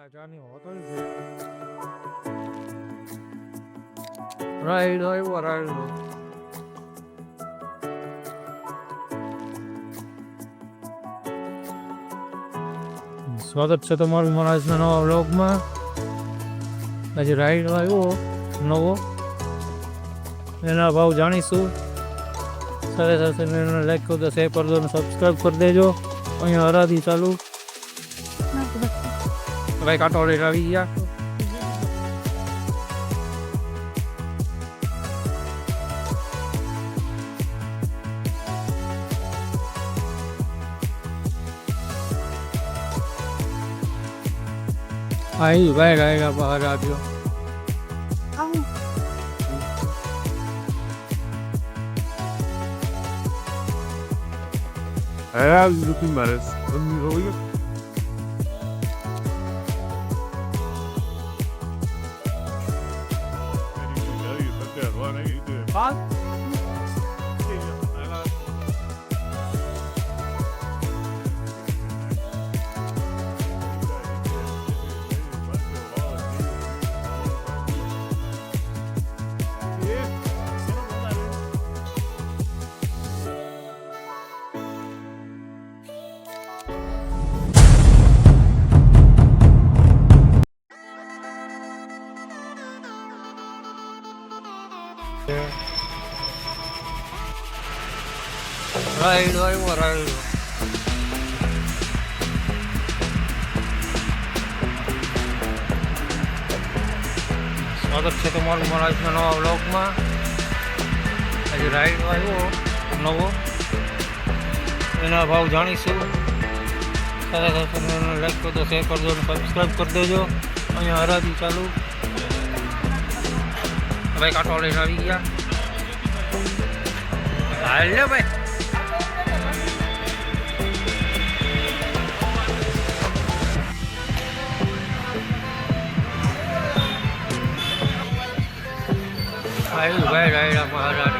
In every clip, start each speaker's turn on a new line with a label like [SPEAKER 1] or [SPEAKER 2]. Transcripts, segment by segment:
[SPEAKER 1] ના ચાની હોટલ છે. રાઈડ આવ્યો રાઈડ સ્વાગત છે તમારું મારા આજના નવા વ્લોગમાં. આજે રાઈડ આવ્યો નવો. એના ભાવ જાણીશું. સાથે સાથે લાઈક કરી દો શેર કરી અને સબસ્ક્રાઈબ કરી દેજો. અહીંયા હરાદી ચાલુ. ભાઈ કાંટો આવી ગયા અહીં ભાઈ રાયડા બહાર આવ્યો
[SPEAKER 2] Herhalde looking matters. 三
[SPEAKER 1] રાઈડ આવ્યો રાઈડ સ્વાગત છે તમારું મારા આજના નવા બ્લોગમાં આજે રાઈડ આવ્યો, નવો. એના ભાવ જાણીશું. સાથે સાથે લાઈક કરજો શેર કરજો અને સબસ્ક્રાઈબ કરી દેજો. અહીંયા હરાજી ચાલુ. ભાઈ કાંટો લઈને આવી ગયા. હાલ ભાઈ. આવ્યું ભાઈ રાયડા મહારાજ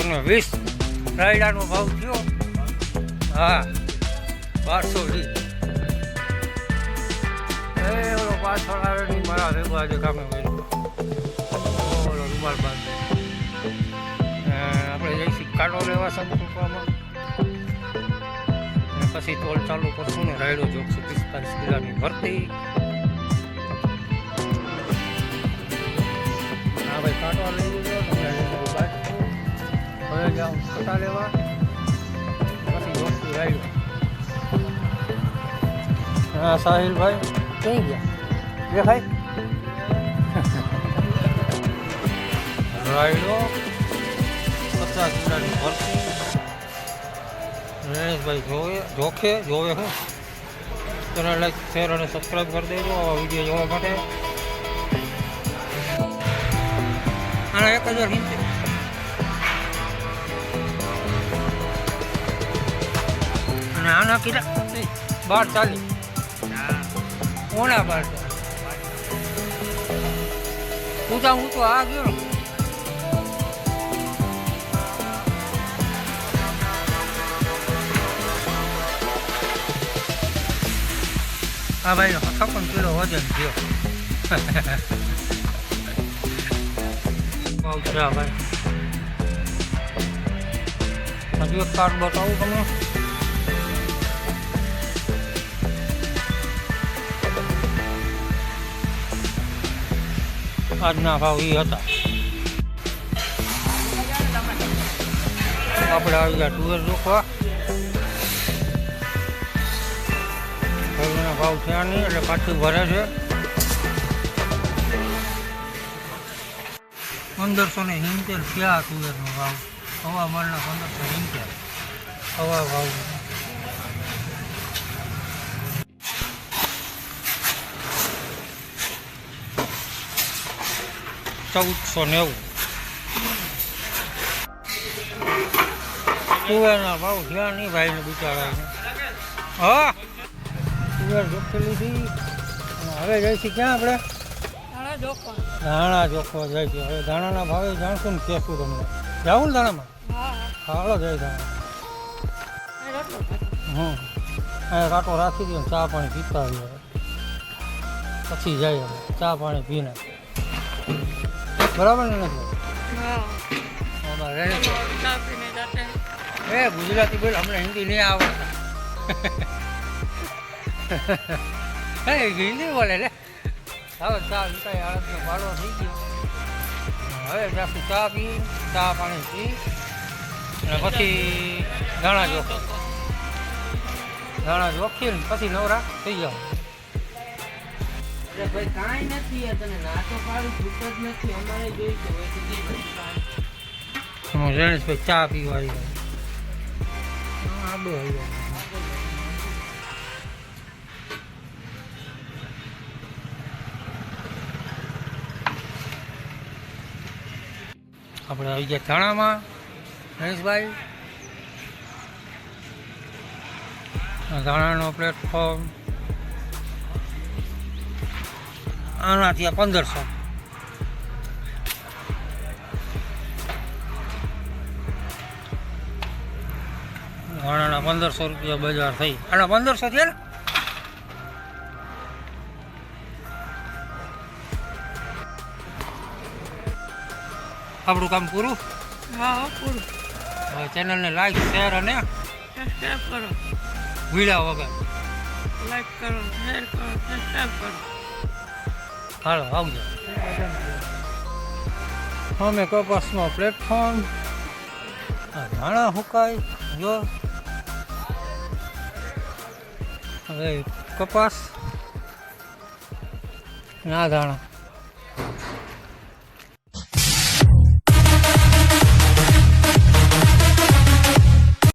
[SPEAKER 1] બારસો વીસ. રાયડાનો ભાવ થયો. હા, બારસો વીસ. એ ઓલો પાછળ આવે નહીં મારા ભેગો કામે ઓલો રૂમાલ બાંધે. આપણે જઈશું કાંટો લેવા સંકલ્પમાં પછી તોલ ચાલુ કરશું ને રાયડો જોખશું પિસ્તાલીસ કિલોની ભરતી. હા, ભાઈ કાંટો લઈ લીધો. હવે જાઉં છટા લેવા પછી જોખશું રાયડો હા સાહિલભાઈ. કઈ ગયા? દેખાય? રાયડો પચાસ કિલોની ભરતી નરેશભાઈ જોવે જોખે જોવે હું. ચેનલ લાઈક શેર અને સબસ્ક્રાઈબ કરી દેજો આવા વીડિયો જોવા માટે. આના એક હજાર હિંચે અને આના કેટલા બાર ચાલીસ ઓણા બાર ઊંચા ઊંચો આ ગયો ને આ ભાઈ છપ્પન કિલો વજન થયો બહુ છે આ ભાઈ હજુ એક કાર્ડ બતાવું તમને આજના ભાવ એ હતા. આપણે આવી ગયા ટુવેર રોકવા. ઘઉંના ભાવ થયા નહીં, એટલે પાછું ભરે છે. પંદરસો ને સિત્તેર થયા તુવેરનો ભાવ. હવા માળના પંદરસો સિત્તેર. હવા ભાવ. ચૌદસો નેવું. તુવેરના ભાવ જ્યાં નહીં ભાઈને બિચારાને. હા? તુવેર જોખી લીધી હવે જઈશું ક્યાં આપણે? ધાણા ચોખ્ખો જાય છે. હવે ધાણાના ભાવે જાણશું ને કહેશું તમને. જાવું ને ધાણામાં? હાલો જાય ધાણા. હમ. અહીંયા કાંટો રાખી દો ચા પાણી પીતા આવીએ. પછી જાય હવે. ચા પાણી પીને. બરાબર ને. એ ગુજરાતી બોલ અમને હિન્દી નહીં આવડતા. હે હિન્દી બોલે લે. હવે ચા વિકાય આળસનો પાડો થઈ ગયો. હવે જાશું ચા પી ચા પાણી પી અને પછી દાણા જોખો દાણા જોખી ને પછી નવરા થઈ
[SPEAKER 3] અરે ભાઈ કાંઈ નથી યાર તને ના તો પાડું છૂટ જ નથી. અમારે જોઈ.
[SPEAKER 1] હું ચા પીવા આવ્યો ગયો આડો આવી આપણે આવી ગયા ધાણામાં ગણેશભાઈ ધાણાનો પ્લેટફોર્મ આનાથી આ પંદરસો. ઘણાના પંદરસો રૂપિયા બજાર થઈ. આના પંદરસો થયા ને? આપણું કામ પૂરું?
[SPEAKER 3] હા પૂરું.
[SPEAKER 1] હવે ચેનલને લાઈક શેર અને
[SPEAKER 3] સબસ્ક્રાઈબ કરો.
[SPEAKER 1] ભીડા વગર.
[SPEAKER 3] લાઈક કરો શેર કરો સબસ્ક્રાઈબ કરો.
[SPEAKER 1] હાલો આવજો અમે કપાસનો પ્લેટફોર્મ. ધાણા હુકાય જો. હવે કપાસ. ના ધાણા.